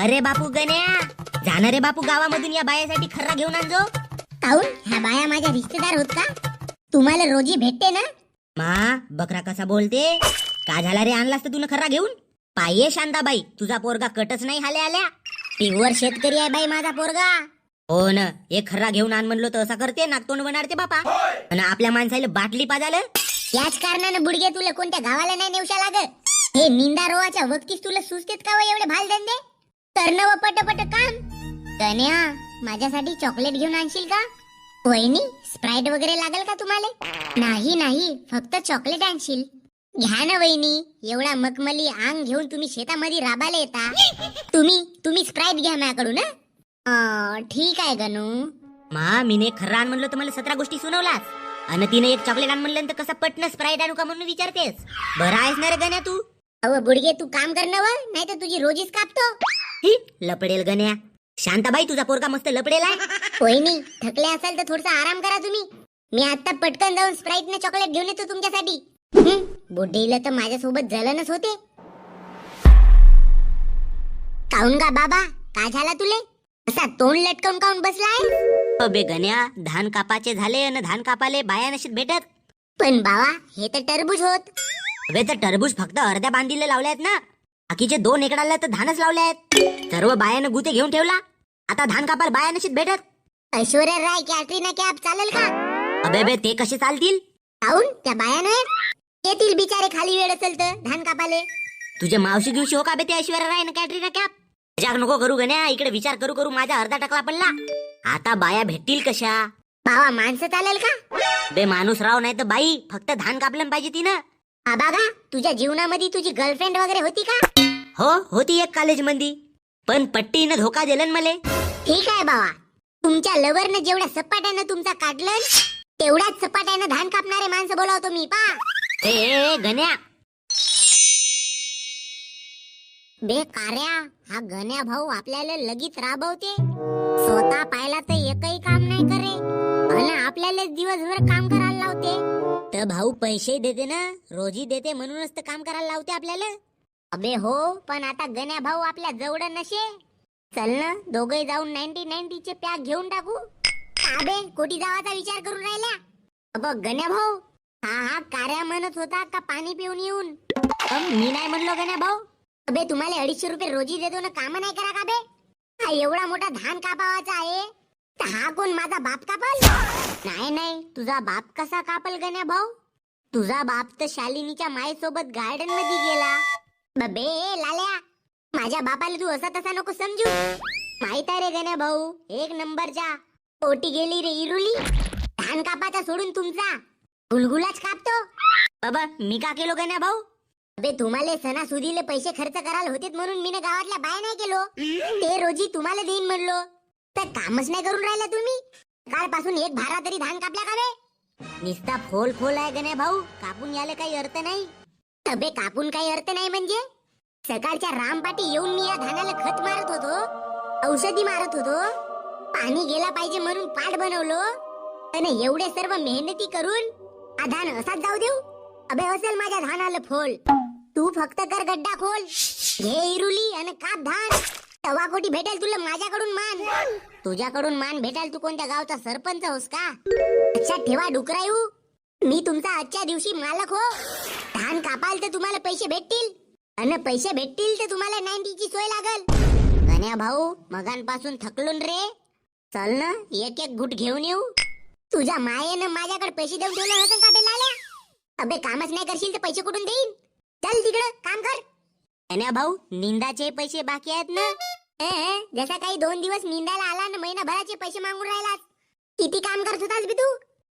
अरे बापू गण्या जाणार रे बापू गावामधून या बायासाठी खर्रा घेऊन आणजो काऊन? ह्या बाया माझ्या रिश्तेदार होत का? तुम्हाला रोजी भेटते ना? मा बकरा कसा बोलते? का झाला रे आणलास तर तुला खर्रा घेऊन? पाये शांताबाई तुझा पोरगा कटच नाही हाले आल्या. पिवर शेतकरी आहे बाई माझा पोरगा. हो न एक खर्रा घेऊन आण म्हणलो तर असा करते नागतोंड बनाडते बापा. आणि आपल्या माणसाला बाटली पाजालं? याच कारणानं बुडगे तुला कोणत्या गावाला नाही नेवशा लागत? हे निंदा रोवाच्या वक्तीस तुला सुचतेत का एवढे भाल धंदे करणं व पटपट काम कन्या माझ्यासाठी चॉकलेट घेऊन आणशील का? वहिनी स्प्राईट वगैरे लागेल का तुम्हाला? नाही नाही फक्त चॉकलेट आणशील. घ्या ना वहिनी एवढा मखमली आंग घेऊन तुम्ही शेतामध्ये राबायला येता. तुम्ही तुम्ही स्प्राईट घ्या माझ्याकडून ठीक आहे गणू. मा मीने खरं आण म्हणलं तर मला सतरा गोष्टी सुनावलास. आणि तिने एक चॉकलेट आण म्हणलं तर कसं पटणं स्प्राईट आणू का म्हणून विचारतेस? बरं आहेस ना रे गण्या तू? अव बुडगे तू काम कर ना नाही तर तुझी रोजीच कापतो. ही लपडेल गण्या. शांताबाई तुझा पोरगा मस्त लपडेल आहे. वहिनी थकले असाल तर थोडसा आराम करा तुम्ही. मी आता पटकन जाऊन स्प्राईट ने चॉकलेट घेऊन येतो तुमच्यासाठी. बुड्डीला तर माझ्यासोबत जलनच होते. काऊन का बाबा? का झाला तुले? असा तोंड लटकवून काऊन बसलाय? अबे गण्या धान कापाचे झाले आणि धान कापाले बाया नशीत भेटत. पण बाबा हे तर टरबूज होत. अबे तर टरबूज फक्त अर्ध्या बांधीले लावले आहेत ना. बाकीचे दोन एकडाला तर धानच लावले आहेत सर्व बायानं गुते घेऊन ठेवला. आता धान कापाल बाया नशीत भेटत. ऐश्वर्या राय कॅटरीना कॅब चालेल का? अबे बे ते कसे चालतील? काऊन त्या बायानं येतील बिचारे खाली वेळ असेल तर धान कापाले. तुझे मावशी दिवशी हो का बे ते ऐश्वर्या राय ना कॅटरीना कॅप? मजाक नको करू गण्या इकडे विचार करू करू माझा अर्धा टकला पडला. आता बाया भेटतील कशा? बाबा माणसं चालेल का? बे माणूस राव नाही तर बाई फक्त धान कापलं पाहिजे तिनं. बाबा तुझ्या जीवनामध्ये तुझी गर्लफ्रेंड वगैरे होती का? हो होती एक कॉलेज मंदी पण पट्टीनं धोका दिलन मले. ठीक आहे बाबा. तुमच्या लवरनं जेवढ्या सपाट्यानं तुमचा काढलं तेवढ्याच सपाट्यानं धान कापणारे माणसं बोलावतो मी पा ए, ए गण्या. बे कार्या हा गण्या भाऊ आपल्याला लगीच राबवते. स्वतः पाहिला तर एकही काम नाही करे. आणि आपल्याला दिवसभर काम करायला लावते. तर भाऊ पैसे देते ना रोजी देते म्हणूनच तर काम करायला लावते आपल्याला. अबे हो पण आता गण्या भाऊ आपल्या जवळ नशे चल ना दोघे जाऊन नाईन्टी नाईन्टी चे पॅक घेऊन टाकू. अबे कोटी जावाचा विचार करून राहिला बघ गण्या भाऊ हा हा कार्या म्हणत होता का पाणी पिऊन येऊन? मी नाही म्हणलो गण्या भाऊ. अबे तुम्हाला अडीचशे रुपये रोजी देतो ना काम नाही करा का बे? हा एवढा मोठा धान कापावाचा आहे. तर हा कोण माझा बाप कापल? नाही नाही तुझा बाप कसा कापल गण्या भाऊ? तुझा बाप तर शालिनीच्या मायेसोबत गार्डनमध्ये गेला. बबे लाल्या माझ्या बापाला तू असा तसा नको समजू. माहीत आहे रे गण्या भाऊ एक नंबरच्या पोटी गेली रे इरुली. धान कापाचा सोडून तुमचा. गुलगुलाच कापतो. बाबा मी का केलो गण्या भाऊ? अबे तुम्हाला सणासुदीले पैसे खर्च करायला होते म्हणून मी गावातल्या बाय नाही केलो. ते रोजी तुम्हाला देईन म्हणलो. तर कामच नाही करून राहिला तुम्ही? कालपासून एक भारा तरी धान कापल्या का बे? निस्ता फोल फोल आहे गण्या भाऊ. कापून यायला काही अर्थ नाही. अबे कापून काही अर्थ नाही म्हणजे? सकाळच्या रामपाटी येऊन मी या धानाला खत मारत होतो. औषधी मारत होतो. पाणी गेला पाहिजे म्हणून पाठ बनवलो. आणि एवढे सर्व मेहनती करून हा धान असाच जाऊ देऊ? अबे असेल माझ्या धानाला फोल तू फक्त कर गड्डा खोल. घे इरुली आणि काप धान. तवा कोटी भेटेल तुला माझ्याकडून मान. तुझ्याकडून मान भेटेल तू कोणत्या गावचा सरपंच होस का? अच्छा ठेवा डुकरायू. मी तुमचा आजच्या दिवशी मालक हो. धान कापाल तर तुम्हाला पैसे भेटतील. आणि पैसे भेटतील तर तुम्हाला नाईन्टीची सोय लागल. गण्या भाऊ मगांपासून थकलून रे. चल ना एक एक घुट घेऊन येऊ. तुझ्या मायेनं माझ्याकडे पैसे देऊन ठेवले होते का बेलाल्या? अबे कामच नाही करशील तर पैसे कुठून देईन? चल तिकडं काम कर. गण्या भाऊ निंदाचे पैसे बाकी आहेत ना? ए, ए, जसा काही दोन दिवस निंदायला आला ना महिनाभराचे पैसे मागून राहिलास. किती काम करत होतास बी तू?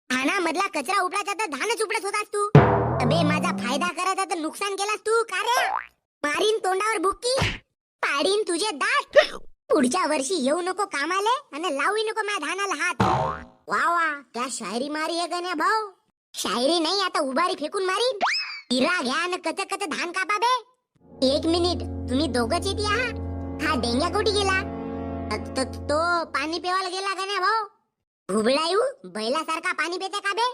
आणा मधला कचरा उपडायचा तर धानच उपडत होतास तू. अबे माझा फायदा करायचा तर नुकसान केलास तू का रे? मारीन तोंडावर बुक्की. पाडीन तुझे दात. पुढच्या वर्षी येऊ नको कामाले आणि लावू नको माझ्या धानाला हात. वा वा त्या शायरी मारी आहे गण्या भाऊ. शायरी नाही आता उभारी फेकून मारीन. हिरा घ्या न कच कच धान कापा बे. एक मिनिट तुम्ही दोघच येते आहा. हा डेंग्या कुठे गेला? त- त- तो पाणी पिवायला गेला का नाही भाऊ? घुबडायू बैलासारखा पाणी पिते का बे?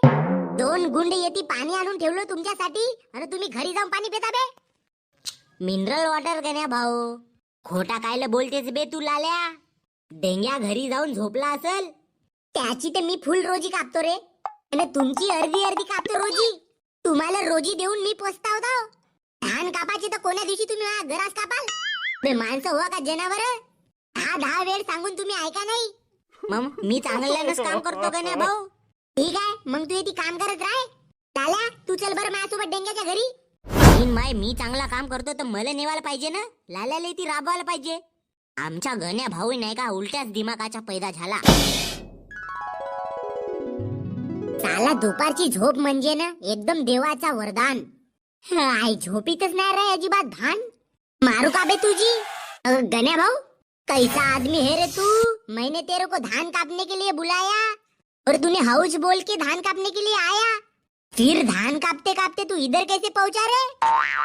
दोन गुंड येती पाणी आणून ठेवलं तुमच्यासाठी आणि तुम्ही घरी जाऊन पाणी पिता बे. मिनरल वॉटर गण्या भाऊ? खोटा कायला बोलतेस बे तू लाल्या? डेंग्या घरी जाऊन झोपला असल? त्याची तर मी फुल रोजी कापतो रे. आणि तुमची अर्धी अर्धी कापतो रोजी. तुम्हाला रोजी देऊन मी पोचताव धान कापायची तर कोण्या दिवशी तुम्ही घरास कापाल? बे माणसं हो का जनावर? हा दहा वेळ सांगून तुम्ही ऐका नाही. मग मी चांगल्यानंच काम करतो का नाही भाऊ? ठीक आहे मग तू ती काम करत राह. लाल्या तू चल बरं माझ्यासोबत डेंग्याच्या घरी. माय मी चांगला काम करतो तर मला नेवायला पाहिजे ना? लाल्याला ती राबवायला पाहिजे. आमच्या गण्या भाऊ नाही का उलट्याच दिमागाचा पैदा झाला. साला दुपारची झोप म्हणजे ना एकदम देवाचा वरदान. आई झोपीतच नाही रे अजिबात धान मारू का बे तुझी? गण्या भाऊ, कैसा आदमी है रे तू? मैंने तेरे को धान काटने के लिए बुलाया और तूने हाउस बोल के धान काटने के लिए आया। फिर धान कापते कापते तू इधर कैसे पहुँचा रे?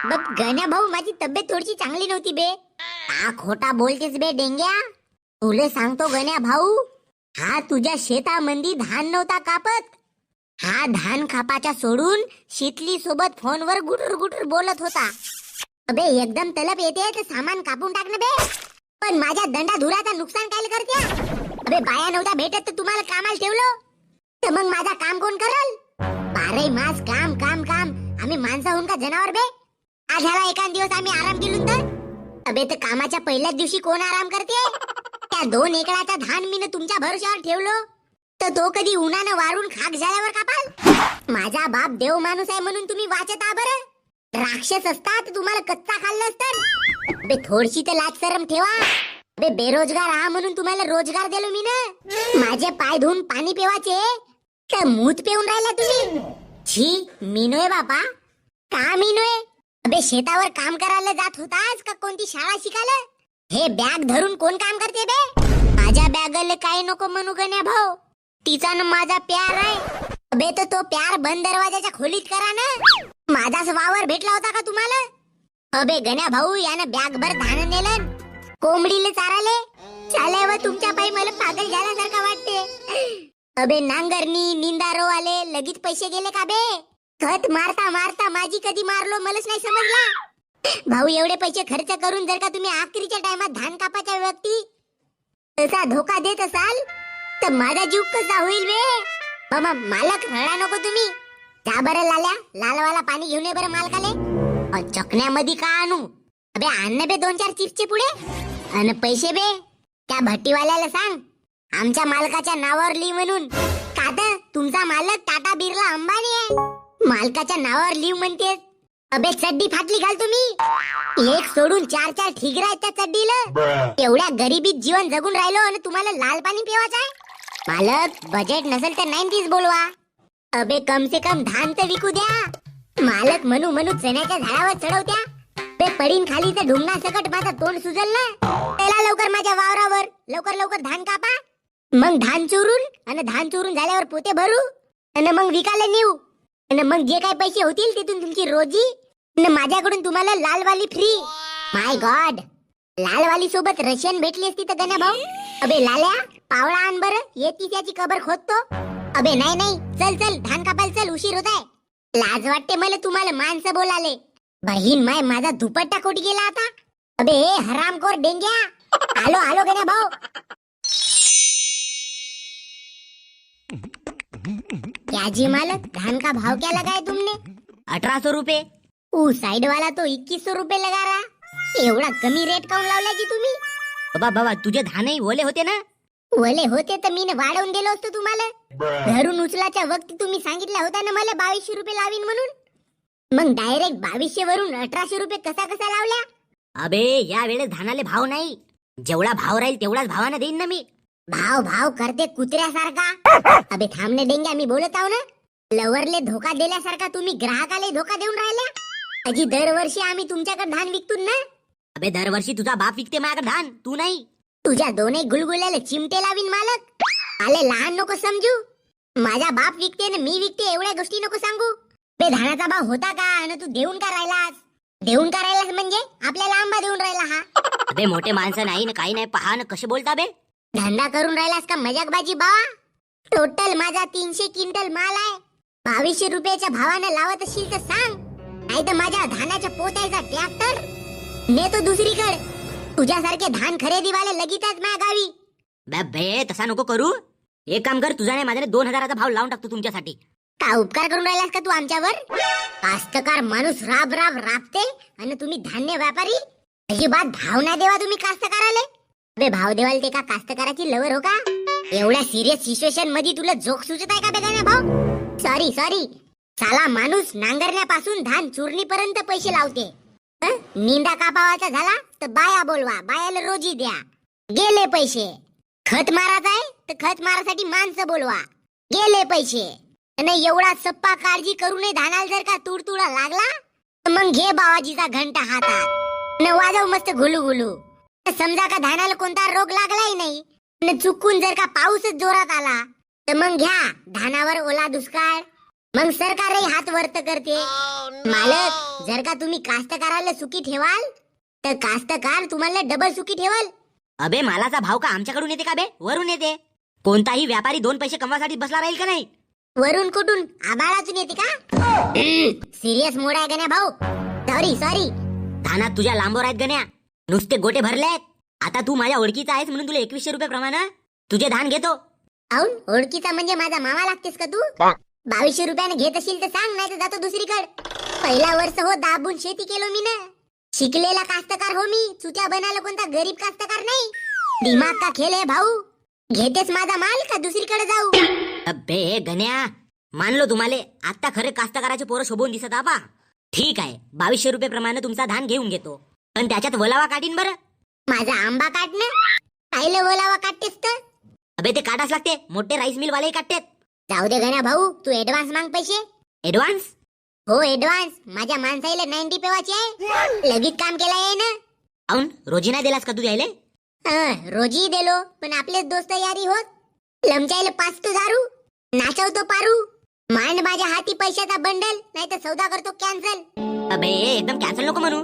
बघ गण्या भाऊ, माझी तब्येत थोडीशी चांगली नव्हती बे. हा खोटा बोलतेस बे डेंग्या? तुले सांगतो गण्या भाऊ, हा तुझ्या शेतामंदी धान नव्हता कापत. हा धान खापाच्या सोडून शितली सोबत फोनवर गुटर गुटर बोलत होता. अबे एकदम तलप येते तर सामान कापून टाक ना बे. पण माझ्या दंडा धुराचा नुकसान काय करते अबे बाया नव्हता भेटत तर तुम्हाला कामाला ठेवलं? तर मग माझा काम कोण करल? बारे मास काम काम काम. आम्ही माणसाहून का जनावर बे? आज ह्याला एखाद दिवस आम्ही आराम केलो तर? अबे तर कामाच्या पहिल्याच दिवशी कोण आराम करते? त्या दोन एकराचा धान मी तुमच्या भरोश्यावर ठेवलो. तर तो कधी उन्हानं वारून खाक झाल्यावर कापाल? माझा बाप देव माणूस आहे म्हणून तुम्ही वाचता बरं. राक्षस असतात तुम्हाला कच्चा खाल्लं असतं. बे थोडशी तर लाज सरम ठेवा. बे बेरोजगार हा म्हणून तुम्हाला रोजगार दिलो मी ना. माझे पाय धुवून पाणी पिवाचे. तर मूत पिऊन राहिला तुम्ही? छी मीनोय बापा. का मीनोय अबे शेतावर काम करायला जात होतास का कोणती शाळा शिकायला? हे बॅग धरून कोण काम करते बे? माझ्या बॅगला काय नको म्हणू गण्या भाऊ. तिचा न माझा प्यार आहे. अबे तर तो प्यार बंद दरवाजाच्या खोलीत करा ना. माझाच वावर भेटला होता का तुम्हाला? अबे गण्या भाऊ यानं बॅग भर धान नेलं. कोंबडीले चाराले. चाले व तुमच्या पायी मला पागल झाल्यासारखा वाटते अबे नांगरणी निंदारो आले. लगेच पैसे गेले का बे? खत मारता मारता माझी कधी मारलो मलाच नाही समजला. भाऊ एवढे पैसे खर्च करून जर का तुम्ही आखरीच्या टायमात धान कापाच्या व्यक्ती तसा धोका देत असाल तर माझा जीव कसा होईल बे? बाबा मालक रडा नको तुम्ही. का बरं लाल्या. लालवाला पाणी घेऊन ये बरं मालकाले. चकण्यामध्ये का आणू? अबे आण बे दोन चार चिप्सचे पुढे. अन पैसे बे त्या भट्टीवाल्याला सांग. आमच्या मालकाच्या नावावर लिव म्हणून. का तर तुमचा मालक टाटा बिर्ला अंबानी आहे. मालकाच्या नावावर लिव म्हणते अबे चड्डी फाटली घाल तुम्ही. एक सोडून चार चार ठिगरा आहेत त्या चड्डीला. एवढ्या गरिबीत जीवन जगून राहिलो आणि तुम्हाला लाल पाणी पिवायचं आहे? मालक बजेट नसेल तर नाईन्टीज बोलवा. अबे कम से कम धान तर विकू द्या. मालक म्हणू म्हणू चण्याच्या झाडावर चढवत्या. ते पडीन खाली तर ढुंगणा सकट माझा तोंड सुजल ना त्याला लवकर माझ्या वावरावर. लवकर लवकर धान कापा. मग धान चोरून आणि धान चोरून झाल्यावर पोते भरू. आणि मग विकायला नेऊ. आणि मग जे काही पैसे होतील तिथून तुमची रोजी. आणि माझ्याकडून तुम्हाला लालवाली फ्री माय गॉड लालवाली सोबत रशियन भेटली असती तर गण्या भाऊ. अबे लाल्या पावळा आण बरं. येती त्याची कबर खोदतो. अबे नाही नाही. चल चल. धान कापायला चल. उशीर होत आहे. लाज वाटते मला तुम्हाला माणसं बोलाले बहीण माय माझा दुपट्टा कोटी गेला आता? अबे हे हरामखोर डेंग्या. आलो आलो गण्या भाऊ. क्या जी मालक धान का भाव क्या लगाया तुमने? अठरा सौ रुपये. ऊ साइड वाला तो इक्कीस सौ रुपये लगा रहा. एवढा कमी रेट काऊन लावला की तुम्ही? बाबा बाबा तुझे धानही ओले होते ना? वले होते तर मी वाढवून दिलं असतं तुम्हाला? घरून उचलाच्या वक्ती तुम्ही सांगितलं होता ना मला बावीसशे रुपये लावीन म्हणून? मग डायरेक्ट बावीसशे वरून अठराशे रुपये कसा कसा लावल्या? अबे या वेळेस धानाले भाव नाही. जेवढा भाव राहील तेवढाच भावानं देईन ना मी. भाव भाव करते कुत्र्यासारखा. अबे थांबणे डेंग्या मी बोलत आहो ना. लवरले धोका दिल्यासारखा तुम्ही ग्राहकाला धोका देऊन राहिल्या. अजी दरवर्षी आम्ही तुमच्याकडे धान विकतो ना. अबे दरवर्षी तुझा बाप विकते माझ्याकडे धान तू नाही. तुझ्या दोन्ही गुलगुल्याला चिमटे लावीन मालक. आले लहान नको समजू. माझा बाप विकते ना मी विकते एवढ्या गोष्टी नको सांगू. बे धानाचा भाव होता का? आणि तू देऊन का राहिलास? देऊन का राहिलास म्हणजे? आपल्याला आंबा देऊन राहिला हा. अबे मोठे माणसं नाही ना काही नाही पहा ना कसे बोलता बे. धंदा करून राहिलास का मजाकबाजी बा टोटल माझा तीनशे क्विंटल माल आहे. बावीसशे रुपयाच्या भावानं लावत असशील तर सांग. नाही तर माझ्या धानाच्या पोत्याचा ट्रॅक्टर नेतो दुसरीकडे तुझ्यासारखे धान खरेदीवाले लगीतच माझ्या गावी। बे तसा नको करू. एक काम कर तुझा नाही माझ्याने दोन हजाराचा भाव लावून टाकतो तुमच्यासाठी. का उपकार करून राहिलास का तू आमच्यावर? कास्तकार माणूस राब राब राबते आणि तुम्ही धान्य व्यापारी? अजिबात भाव ना देवा तुम्ही कास्तकाराले. बे भाव देवाल ते का कास्तकाराची लवर हो का? एवढ्या सिरियस सिच्युएशनमध्ये तुला जोक सुचत आहे का बेगाने भाऊ? सॉरी सॉरी साला माणूस नांगरण्यापासून धान चुरणीपर्यंत पैसे लावते? निंदा कापावाचा झाला? तर बाया बोलवा बायाला रोजी द्या. गेले पैसे. खत मारायचा आहे तर खत मारासाठी माणसं बोलवा. गेले पैसे. नाही एवढा सप्पा काळजी करू नये धानाला जर का तुडतुडा लागला तर मग घे बाबाजीचा घंटा हातात. न वाजव मस्त घुलू घुलू समजा का धानाला कोणता रोग लागलाही नाही न चुकून जर का पाऊसच जोरात आला तर मग घ्या धानावर ओला दुष्काळ. मग सरकारही हात वर्त करते? मालक जर का तुम्ही कास्तकाराला सुखी ठेवाल तर कास्तकार तुम्हाला डबल सुखी ठेवाल. अबे मालाचा भाव का आमच्याकडून येते का बे? वरून येते. कोणताही व्यापारी दोन पैसे कमवासाठी बसला राहील का नाही? वरून कुठून? आबाळातून येते का? सिरियस मोड आहे गण्या भाऊ. सॉरी सॉरी धानात तुझ्या लांबवर आहेत गण्या. नुसते गोटे भरले आहेत. आता तू माझ्या ओळखीचा आहेस म्हणून तुला एकवीसशे रुपये प्रमाणे तुझे धान घेतो. औन ओळखीचा म्हणजे माझा मामा लागतेस का तू? बावीसशे रुपयाने घेत असेल तर सांग नाही तर जातो दुसरीकडे. पहिला वर्ष हो दाबून शेती केलो मी ना शिकलेला कास्तकार हो मी. चुत्या बनायला कोणता गरीब कास्तकार नाही. दिमाग का खेळ आहे भाऊ? घेतेस माझा माल का दुसरीकडे जाऊ? अबे गण्या मानलो तुम्हाला. आता खरे कास्तकाराचे पोरं शोभून दिसत आबा ठीक आहे बावीसशे रुपये प्रमाणे तुमचा धान घेऊन घेतो. पण त्याच्यात वलावा काढीन बरं. माझा आंबा काढ ना कायले बोलावा काढतेस तर? अबे ते काढाच लागते. मोठे राईस मिल वाले काढतेत. जाऊ दे गण्या भाऊ तू ऍडव्हान्स माग पैसे. ऍडव्हान्स हो ऍडव्हान्स माझ्या माणसाईला नाईन्टी पेवाची आहे. लगेच काम केलं आहे ना. औन रोजी नाही दिलास का तू द्यायले हं, रोजी दिलो पण आपले दोस्त यारी होत. लमचायला पाच तो दारू नाचवतो पारू. मांड माझ्या हाती पैशाचा बंडल नाही तर सौदा करतो कॅन्सल अबे एकदम कॅन्सल नको म्हणू.